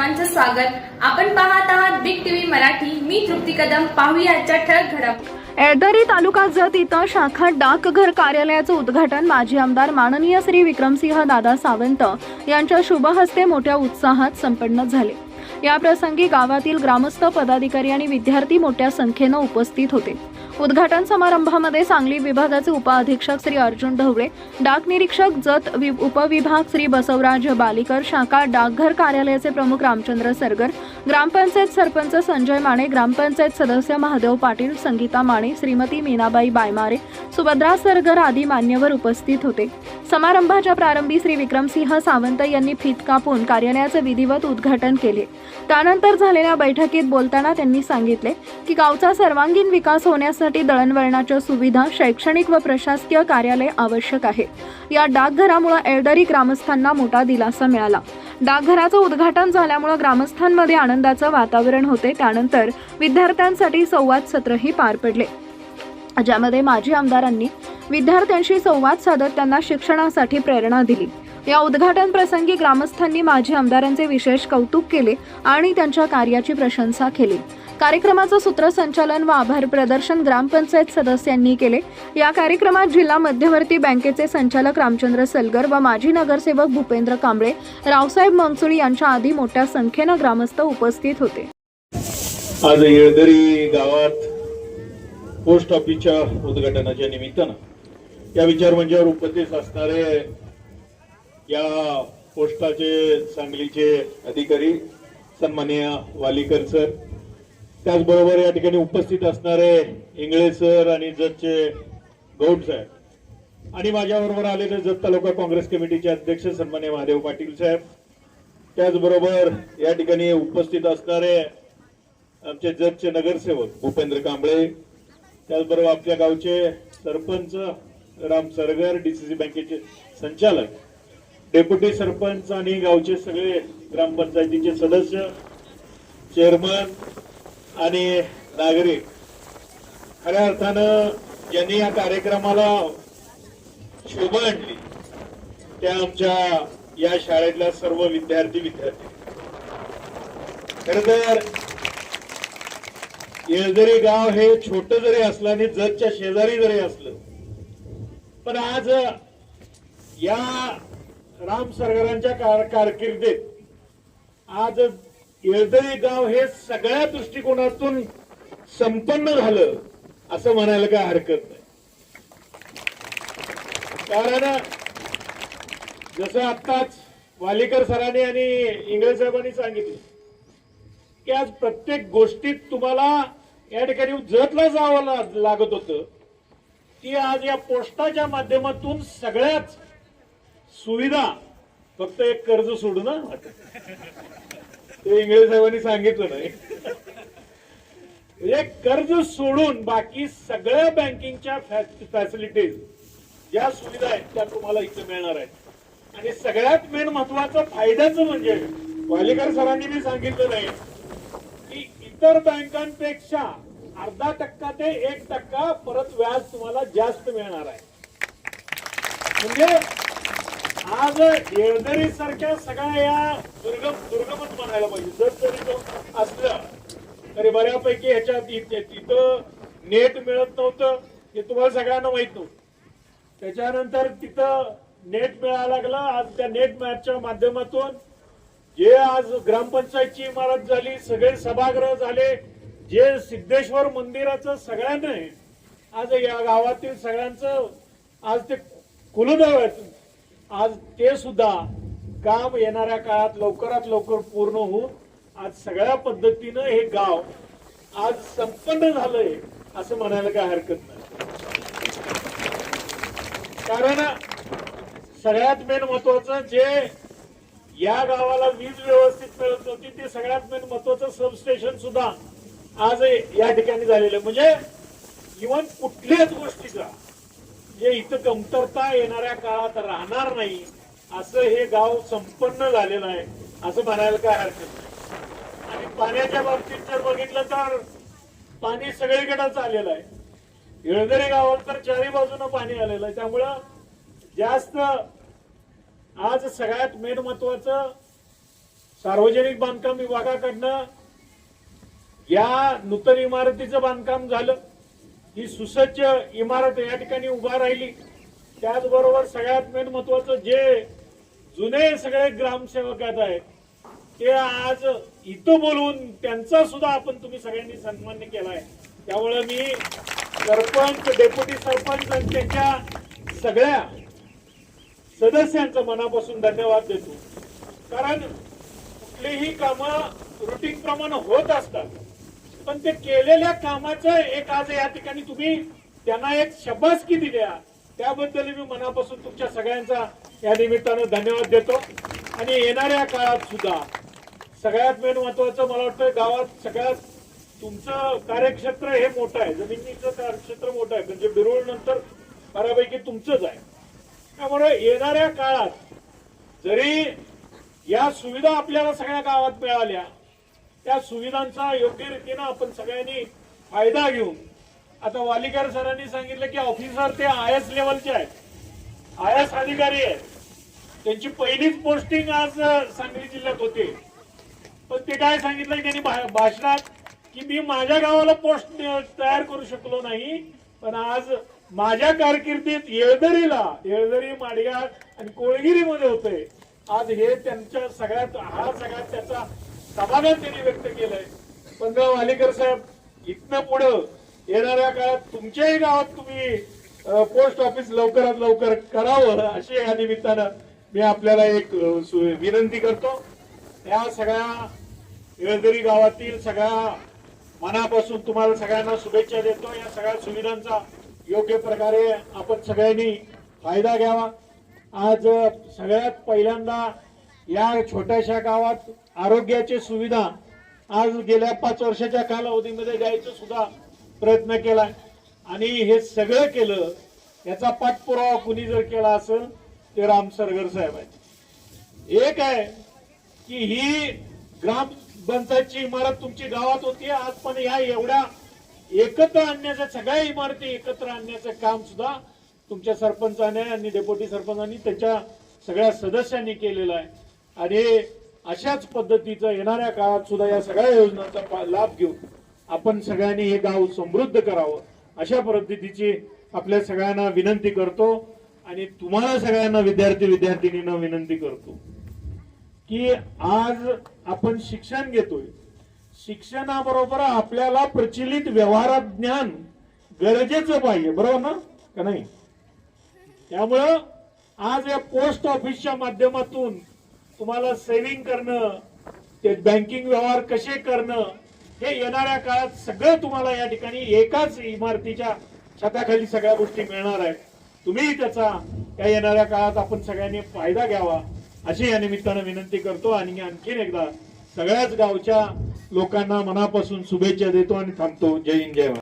सर्वांचं स्वागत. आपण पाहत आहात बिग टीव्ही मराठी. मी तृप्ती कदम. पाहूया आजच्या ठळक घडामोडी एडरी तालुका जत इथं शाखा डाकघर कार्यालयाचं उद्घाटन माजी आमदार माननीय श्री विक्रमसिंह दादा सावंत यांच्या शुभ हस्ते मोठ्या उत्साहात संपन्न झाले. याप्रसंगी गावातील ग्रामस्थ पदाधिकारी आणि विद्यार्थी मोठ्या संख्येनं उपस्थित होते. उद्घाटन समारंभामध्ये सांगली विभागाचे उपअधीक्षक श्री अर्जुन ढवळे डाक निरीक्षक जत वि- उपविभाग श्री बसवराज बालिकर शाखा डाकघर कार्यालयाचे प्रमुख रामचंद्र सरगर ग्रामपंचायत सरपंच संजय माने ग्रामपंचायत सदस्य महादेव पाटील संगीता माने श्रीमती मीनाबाई बायमारे सुभद्रा सरगर आदी मान्यवर उपस्थित होते. समारंभाच्या प्रारंभी श्री विक्रमसिंह सावंत यांनी फीत कापून कार्यालयाचे विधिवत उद्घाटन केले. त्यानंतर झालेल्या बैठकीत बोलताना त्यांनी सांगितले की गावचा सर्वांगीण विकास होण्यासाठी दळणवळणाच्या सुविधा शैक्षणिक व प्रशासकीय कार्यालय आवश्यक आहे. या डाकघरामुळे एळदरी ग्रामस्थांना मोठा दिलासा मिळाला. डाकघराचं उद्घाटन झाल्यामुळे ग्रामस्थांमध्ये आनंदाचं वातावरण होते. त्यानंतर विद्यार्थ्यांसाठी संवाद सत्रही पार पडले. ज्यामध्ये माजी आमदारांनी विद्यार्थ्यांशी संवाद साधत त्यांना शिक्षणासाठी प्रेरणा दिली. या उद्घाटन प्रसंगी ग्रामस्थांनी माजी आमदारांचे विशेष कौतुक केले आणि त्यांच्या कार्याची प्रशंसा केली. कार्यक्रमाचं सूत्रसंचालन व आभार प्रदर्शन ग्रामपंचायत सदस्यांनी केले. या कार्यक्रमात जिल्हा मध्यवर्ती बँकेचे संचालक रामचंद्र सलगर व माजी नगरसेवक भूपेंद्र कांबळे रावसाहेब मंगसुळी यांच्या आधी मोठ्या संख्येनं ग्रामस्थ उपस्थित होते. आज येळदरी गावात पोस्ट ऑफिसच्या उद्घाटनाच्या निमित्तानं या विचार मंचावर उपस्थित असणारे या पोस्टाचे सांगलीचे अधिकारी सन्माननीय वालीकर सर त्याचबरोबर या ठिकाणी उपस्थित असणारे इंगळे सर आणि जतचे गौड साहेब. आणि माझ्याबरोबर आलेले जत तालुका काँग्रेस कमिटीचे अध्यक्ष सन्मान्य महादेव पाटील साहेब. त्याचबरोबर या ठिकाणी उपस्थित असणारे आमचे जतचे नगरसेवक भूपेंद्र कांबळे. त्याचबरोबर आपल्या गावचे सरपंच राम सरगर डीसीसी बँकेचे संचालक डेप्युटी सरपंच आणि गावचे सगळे ग्रामपंचायतीचे सदस्य चेअरमन आणि नागरिक खऱ्या अर्थानं ज्यांनी या कार्यक्रमाला शोभा आणली त्या आमच्या या शाळेतल्या सर्व विद्यार्थी विद्यार्थी. खर तर येळदरी गाव हे छोट जरी असलं आणि जगच्या शेजारी जरी असलं पण आज या राम सरकारांच्या कार कारकिर्दीत आज येळदरी गाव हे सगळ्या दृष्टिकोनातून संपन्न झालं असं म्हणायला काय हरकत नाही. कारण जसं आत्ताच वालीकर सरांनी आणि इंग्रज साहेबांनी सांगितलं की आज प्रत्येक गोष्टीत तुम्हाला या ठिकाणी जतला जावं लागत होतं. ती आज या पोस्टाच्या माध्यमातून सगळ्याच सुविधा फक्त एक कर्ज सोडून ते इंग्रज साहेबांनी सांगितलं नाही. म्हणजे कर्ज सोडून बाकी सगळ्या बँकिंगच्या फॅसिलिटीज ज्या सुविधा आहेत त्या तुम्हाला इथे मिळणार आहेत. आणि सगळ्यात मेन महत्वाचं फायद्याचं म्हणजे वालेकर सरांनी मी सांगितलं नाही की इतर बँकांपेक्षा अर्धा टक्का ते एक टक्का परत व्याज तुम्हाला जास्त मिळणार आहे. म्हणजे आज येळदरी सारख्या सगळ्या या दुर्गम दुर्गमच म्हणायला पाहिजे. जर जरी तो असलं तरी बऱ्यापैकी ह्याच्यात इथे- तिथं नेट मिळत नव्हतं हे तुम्हाला सगळ्यांना माहीत नव्हतं. त्याच्यानंतर तिथं नेट मिळायला लागलं. आज त्या नेट मॅचच्या माध्यमातून जे आज ग्रामपंचायतची इमारत झाली सगळे सभागृह झाले जे सिद्धेश्वर मंदिराचं सगळ्यांना आहे, आज या गावातील सगळ्यांचं आज ते कुलदैव आज ते सुद्धा काम येणाऱ्या काळात लवकरात लवकर पूर्ण होऊन आज सगळ्या पद्धतीनं हे गाव आज संपन्न झालंय असं म्हणायला काय हरकत नाही कारण सगळ्यात मेन महत्वाचं जे या गावाला वीज व्यवस्थित मिळत होती ते सगळ्यात मेन महत्वाचं सबस्टेशन सुद्धा आज या ठिकाणी झालेलं आहे. म्हणजे इव्हन कुठल्याच गोष्टीचा हे इथं कमतरता येणाऱ्या काळात राहणार नाही. असं हे गाव संपन्न झालेलं आहे. असं म्हणायला काय हरकत नाही. आणि पाण्याच्या बाबतीत जर बघितलं तर पाणी सगळीकडेच आलेलं आहे. येळदरी गावात तर चारी बाजूनं पाणी आलेलं आहे. त्यामुळं जास्त आज सगळ्यात मेन महत्वाचं सार्वजनिक बांधकाम विभागाकडनं या नूतन इमारतीचं बांधकाम झालं. ही सुसज्ज इमारत या ठिकाणी उभा राहिली. त्याचबरोबर सगळ्यात मेन महत्वाचं जे जुने सगळे ग्रामसेवक आहेत ते आज इथं बोलवून त्यांचा सुद्धा आपण तुम्ही सगळ्यांनी सन्मान केलाय. त्यामुळे मी सरपंच डेप्युटी सरपंच आणि त्यांच्या सगळ्या सदस्यांचं मनापासून धन्यवाद देतो. कारण कुठलीही कामं रुटीन प्रमाणे होत असतात पण ते केलेल्या कामाचं एक आज या ठिकाणी तुम्ही त्यांना एक शबासकी दिल्या. त्याबद्दल मी मनापासून तुमच्या सगळ्यांचा या निमित्तानं धन्यवाद देतो. आणि येणाऱ्या काळात सुद्धा सगळ्यात मेन महत्वाचं मला वाटतं गावात सगळ्यात तुमचं कार्यक्षेत्र हे मोठं आहे. जमिनीचं कार्यक्षेत्र मोठं आहे. म्हणजे बिरुळ नंतर बऱ्यापैकी तुमचंच आहे. त्यामुळे येणाऱ्या काळात जरी या सुविधा आपल्याला सगळ्या गावात मिळाल्या त्या सुविधांचा योग्य रीतीनं आपण सगळ्यांनी फायदा घेऊन आता वालिकर सरांनी सांगितलं की ऑफिसर ते आय एस लेवलचे आहेत. आय एस अधिकारी आहेत. त्यांची पहिलीच पोस्टिंग आज सांगली जिल्ह्यात होते. पण ते काय सांगितलं त्यांनी भा- भाषणात की मी माझ्या गावाला पोस्ट तयार करू शकलो नाही पण आज माझ्या कारकिर्दीत येळदरीला येळदरी माडगाव आणि कोळगिरीमध्ये होते आज हे त्यांच्या सगळ्यात हा सगळ्यात त्याचा समाधान त्यांनी व्यक्त केलंय. पण वालेकर साहेब इथनं पुढं येणाऱ्या काळात तुमच्याही गावात तुम्ही पोस्ट ऑफिस लवकरात लवकर करावं अशी या निमित्तानं मी आपल्याला एक सु- विनंती करतो. या सगळ्या येळदरी गावातील सगळ्या मनापासून तुम्हाला सगळ्यांना शुभेच्छा देतो. या सगळ्या सुविधांचा योग्य प्रकारे आपण सगळ्यांनी फायदा घ्यावा. आज सगळ्यात पहिल्यांदा या छोट्याशा गावात आरोग्याची सुविधा आज गेल्या पाच वर्षाच्या कालावधीमध्ये द्यायचं सुद्धा प्रयत्न केला आणि हे सगळं केलं याचा पाठपुरावा कुणी जर केला असेल ते राम सरगर साहेब आहेत. एक आहे की ही ग्रामपंचायतची इमारत तुमची गावात होती आज पण ह्या एवढ्या एकत्र आणण्याचं सगळ्या इमारती एकत्र आणण्याचं काम सुद्धा तुमच्या सरपंचाने आणि डेप्युटी सरपंचांनी त्याच्या सगळ्या सदस्यांनी केलेलं आहे. आणि अशाच पद्धतीचं येणाऱ्या काळात सुद्धा या सगळ्या योजनांचा लाभ घेऊन आपण सगळ्यांनी हे गाव समृद्ध करावं अशा पद्धतीची आपल्या सगळ्यांना विनंती करतो आणि तुम्हाला सगळ्यांना विद्यार्थी विद्यार्थिनींना विनंती करतो की आज आपण शिक्षण घेतोय. शिक्षणाबरोबर आपल्याला प्रचलित व्यवहारात ज्ञान गरजेचं पाहिजे बरोबर ना? का नाही? त्यामुळं आज या पोस्ट ऑफिसच्या माध्यमातून तुम्हाला सेव्हिंग करणं ते बँकिंग व्यवहार कसे करणं हे येणाऱ्या काळात सगळं तुम्हाला या ठिकाणी एकाच इमारतीच्या छताखाली सगळ्या गोष्टी मिळणार आहेत. तुम्ही त्याचा या येणाऱ्या काळात आपण सगळ्यांनी फायदा घ्यावा अशी या निमित्तानं विनंती करतो आणि आणखीन एकदा सगळ्याच गावच्या लोकांना मनापासून शुभेच्छा देतो आणि थांबतो. जय हिंद जय